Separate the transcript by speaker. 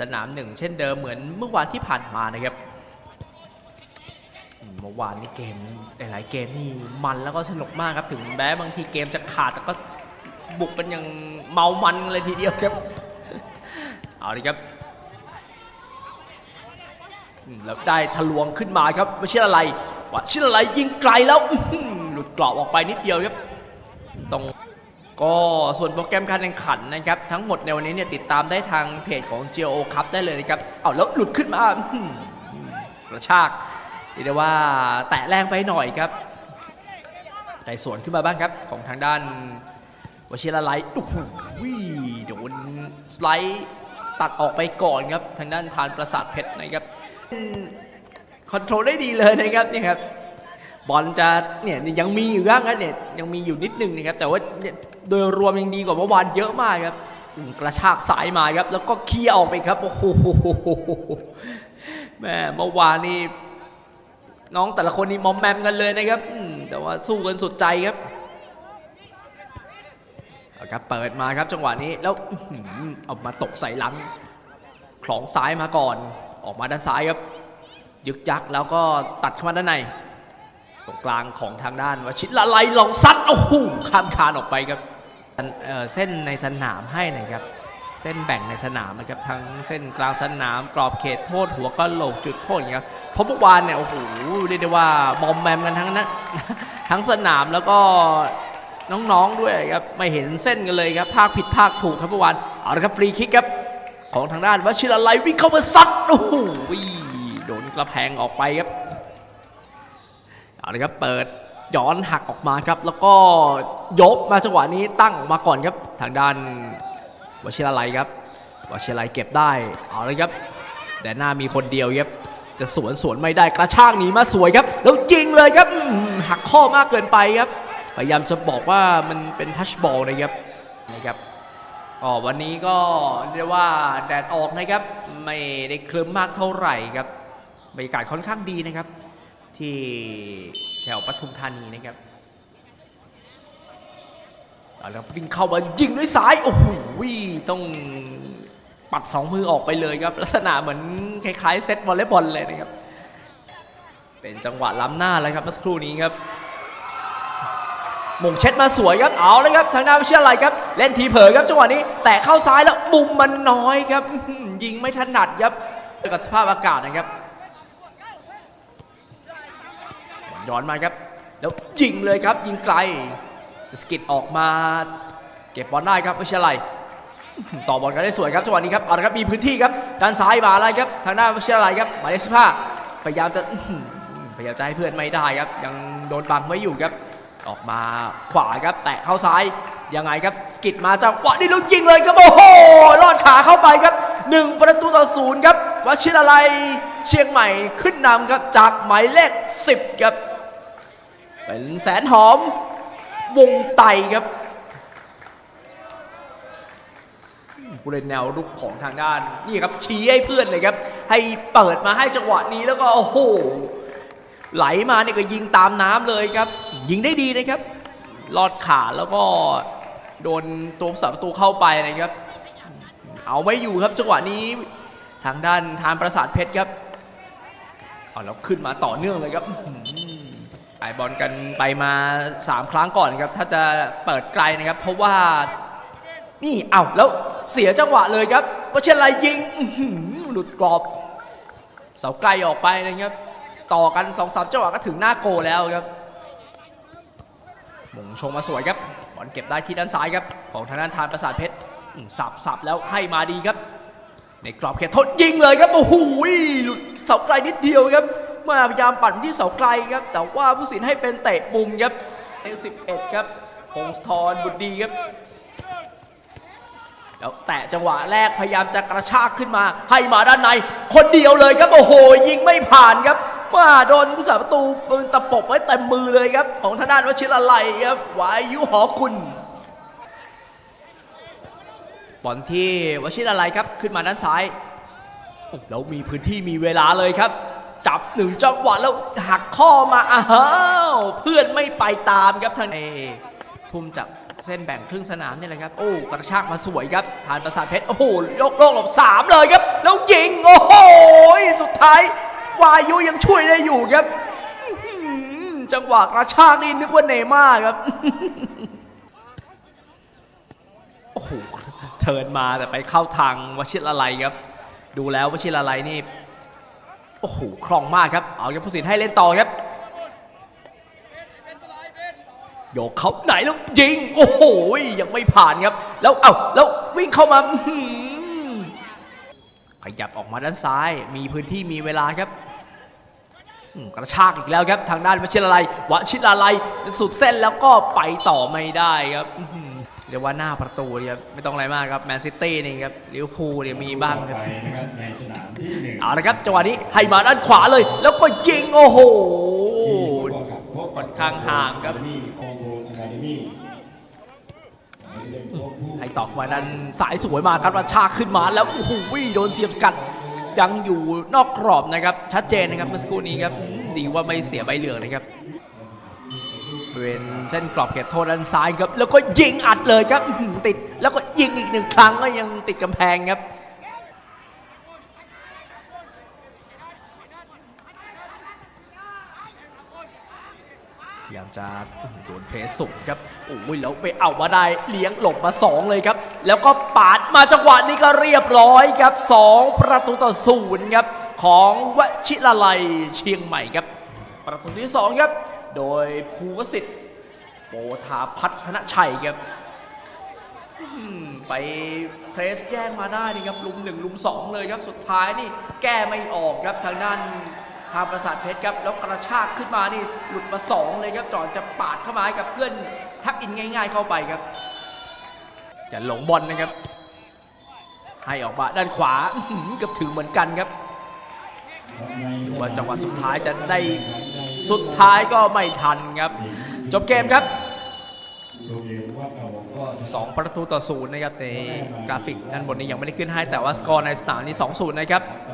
Speaker 1: สนามหนึ่งเช่นเดิมเหมือนเมื่อวานที่ผ่านมานะครับเมื่อวานนี้เกมหลายๆเกมนี่มันแล้วก็สนุกมากครับถึงแม้บางทีเกมจะขาดแต่ก็บุกกันอย่างเมามันเลยทีเดียวครับเอาเลยครับแล้วได้ทะลวงขึ้นมาครับวชิรอะไรวชิรอะไรยิงไกลแล้วหลุดกรอบออกไปนิดเดียวครับ ก็ส่วนโปรแกรมการแข่งขันนะครับ ทั้งหมดในวันนี้เนี่ยติดตามได้ทางเพจของ GO Cup ได้เลยนะครับ เอาแล้วหลุดขึ้นมากระชากเรียกได้ว่าแตะแรงไปหน่อยครับได้สวนขึ้นมาบ้างครับ ของทางด้านวชิระไลท์โอ้โหโดนสไลด์ตัดออกไปก่อนครับ ทางด้านทานประสาทเพชรนะครับคอนโทรลได้ดีเลยนะครับนี่ครับ บอลจะเนี่ยยังมีอยู่บ้างครับเนี่ยยังมีอยู่นิดนึงนะครับแต่ว่าโดยรวมยังดีกว่าเมื่อวานเยอะมากครับกระชากสายมาครับ แล้วก็เคลียร์ออกไปครับโอ้โหแม่เมื่อวานนี่น้องแต่ละคนนี่มอมแมมกันเลยนะครับแต่ว่าสู้กันสุดใจครับเอาครับเปิดมาครับจังหวะนี้แล้วเอามาตกใส่หลังคลองซ้ายมาก่อน ออกมาด้านซ้ายครับ ยึกยักแล้วก็ตัดเข้ามาด้านใน ตรงกลางของทางด้านวชิตละไลลองซัดโอ้โหข้ามคานออกไปครับเเส้นในสนามให้หนะครับ เส้นแบ่งในสนามนะครับทั้งเส้นกลางสนามกรอบเขตโทษหัวก็โหลกจุดโทษอย่างเงี้ยครับเพราะเมื่อวานเนี่ยโอ้โหเรียกได้ว่าบอมแมมกันทั้งนั้นทั้งสนามแล้วก็น้องๆด้วยครับไม่เห็นเส้นกันเลยครับภาคผิดภาคถูกครับเมื่อวานเอาละครับฟรีคิกครับของทางด้านวชิระไลวิ่งเข้ามาซัดโอ้โหโดนกระแพงออกไปครับ เอาเลยครับเปิดย้อนหักออกมาครับ แล้วก็ยกมาจังหวะนี้ตั้งออกมาก่อนครับทางด้านวชิราลัยครับวชิราลัยเก็บได้เอาเลยครับ แต่หน้ามีคนเดียวครับจะสวนสวนไม่ได้กระชากหนีมาสวยครับ แล้วจริงเลยครับหักข้อมากเกินไปครับ พยายามจะบอกว่ามันเป็นทัชบอลนะครับนะครับอ๋อวันนี้ก็เรียกว่าแดดออกนะครับ ไม่ได้คลึ้มมากเท่าไหร่ครับบรรยากาศค่อนข้างดีนะครับ ที่แถวปทุมธานีนะครับเอาละครับวิ่งเข้ามายิงด้วยซ้ายโอ้โหต้องปัดสองมือออกไปเลยครับ ลักษณะเหมือนคล้ายๆเซตวอลเลย์บอลเลยนะครับ เป็นจังหวะล้ำหน้าเลยครับเมื่อสักครู่นี้ครับมงเช็ดมาสวยครับเอาเลยครับทางหน้าวิเชียอะไรครับ เล่นทีเผลอครับจังหวะนี้ แต่เข้าซ้ายแล้วมุมมันน้อยครับ ยิงไม่ถนัดครับกับสภาพอากาศนะครับ ย้อนมาครับ แล้วยิงเลยครับยิงไกลสกิดออกมาเก็บบอลได้ครับวิชลัยต่อบอลกันได้สวยครับจังหวะนี้ครับเอาละครับมีพื้นที่ครับด้านซ้ายมาอะไรครับทางด้านวิชลัยครับหมายเลขสิบห้าพยายามจะพยายามจะให้เพื่อนไม่ได้ครับ ยังโดนบังไว้อยู่ครับ ออกมาขวาครับ แตะเข้าซ้ายยังไงครับสกิดมาจังหวะนี้แล้วยิงเลยครับโอ้โหลอดขาเข้าไปครับหนึ่งประตูต่อศูนย์ครับวชิรลัยเชียงใหม่ขึ้นนำครับจากหมายเลข 10 ครับ เป็นแสนหอมวงไตครับผู้เล่นแนวรุกของทางด้าน นี่ครับชี้ให้เพื่อนเลยครับ ให้เปิดมาให้จังหวะนี้แล้วก็โอ้โหไหลมาเนี่ยก็ยิงตามน้ำเลยครับ ยิงได้ดีนะครับ ลอดขาแล้วก็โดนตัวผู้สาประตูเข้าไปนะครับ เอาไว้อยู่ครับจังหวะนี้ทางด้านทานประสาทเพชรครับเอาแล้วขึ้นมาต่อเนื่องเลยครับ อื้อหือไอบอลกันไปมา 3 ครั้งก่อนครับถ้าจะเปิดไกลนะครับ เพราะว่านี่เอ้าแล้วเสียจังหวะเลยครับวชิรไลยิงอื้อหือหลุดกรอบ เสาไกลออกไปนะครับ ต่อกันสองสามจังหวะก็ถึงหน้าโกแล้วครับมงชงมาสวยครับบอลเก็บได้ที่ด้านซ้ายครับของทางด้านทานประสาทเพชรสับสับแล้วให้มาดีครับ ในกรอบเขตโทษยิงเลยครับโอ้โหหลุดเสาไกลนิดเดียวครับ มพยายามปั่นที่เสาไกลครับ แต่ว่าผู้สินให้เป็นเตะมุมครับเลข11ครับพงศธรบุตรดีครับแล้วแตะจังหวะแรกพยายามจะกระชากขึ้นมาให้มาด้านใน คนเดียวเลยครับโอ้โหยิงไม่ผ่านครับมาโดนผู้สาประตูปืนตะปบไว้เต็มมือเลยครับ ของทางด้านวชิรไลครับวายุหอคุณบอลที่วชิรอะไรครับขึ้นมาด้านซ้ายแล้วมีพื้นที่มีเวลาเลยครับ จับหนึ่งจังหวะแล้วหักข้อมาอ้าวเพื่อนไม่ไปตามครับทางเอทุ่มจากเส้นแบ่งครึ่งสนามนี่แหละครับ โอ้กระชากมาสวยครับทานประสาทเพชร โอ้โหยกโลกหลบสามเลยครับ แล้วยิง โอ้โห สุดท้าย วายุยังช่วยได้อยู่ครับ จังหวะกระชากนี่นึกว่าเนม่าครับ โอ้โห เทิร์นมาแต่ไปเข้าทางวชิรอะไรครับ ดูแล้ววชิรอะไรนี่ โอ้โหคล่องมากครับ เอาครับผู้สินให้เล่นต่อครับ โยกเขาไหนแล้วยิง โอ้โหยังไม่ผ่านครับ แล้วเอ้าแล้ววิ่งเข้ามาขยับออกมาด้านซ้าย มีพื้นที่มีเวลาครับกระชากอีกแล้วครับ ทางด้านวชิรอะไรวชิรอะไรสุดเส้นแล้วก็ไปต่อไม่ได้ครับ รียกว่าหน้าประตูเนี่ยไม่ต้องอะไรมากครับแมนซิตี้นี่ครับลิเวอร์พูลเนี่ยมีบ้างครับ
Speaker 2: ไปนะครับในสนามที่หนึ่ง
Speaker 1: เอาละครับจังหวะนี้ให้มาด้านขวาเลย แล้วก็ยิงโอ้โหค่อนข้างห่างครับ
Speaker 2: ที่คองโทรอะคาเดมี่
Speaker 1: ให้ตอกมาด้านสายสวยมาครับว่าชากขึ้นมาแล้วโอ้โหโดนเสียบสกัดยังอยู่นอกกรอบนะครับ ชัดเจนนะครับเมื่อสักครู่นี้ครับอืมดีว่าไม่เสียใบเหลืองนะครับ บริเวณเส้นกรอบเขตโทษด้านซ้ายครับ แล้วก็ยิงอัดเลยครับติด แล้วก็ยิงอีกหนึ่งครั้งก็ยังติดกำแพงครับพยายามจะโดนเพสสุกครับโอ้ยแล้วไปเอามาได้เลี้ยงหลบมา 2 เลยครับ แล้วก็ปาดมาจังหวะนี้ก็เรียบร้อยครับ 2 ประตูต่อศูนย์ครับ ของวชิรลัยเชียงใหม่ครับ ประตูที่ 2 ครับ โดยภูวสิทธิ์โปธาพัฒนชัยครับไปเพรสแย่งมาได้นี่ครับลุมหนึ่งลุมสองเลยครับสุดท้ายนี่แก้ไม่ออกครับทางด้านทางประสาทเพชรครับแล้วกระชากขึ้นมานี่หลุดมา2เลยครับจอนจะปาดเข้ามาให้กับเพื่อนทักอินง่าย ๆ เข้าไปครับอย่าหลงบอลนะครับ ให้ออกมาด้านขวาเกือบถึงเหมือนกันครับว่าจังหวะสุดท้ายจะได้ สุดท้ายก็ไม่ทันครับ จบเกมครับ
Speaker 2: โรงเรียนวัดเอาก็จะ
Speaker 1: 2ประตูต่อศูนย์นะครับในกราฟิกด้านบนนี้ยังไม่ได้ขึ้นให้แต่ว่าสกอร์ในสนามนี้2-0 นะครับ
Speaker 2: ไป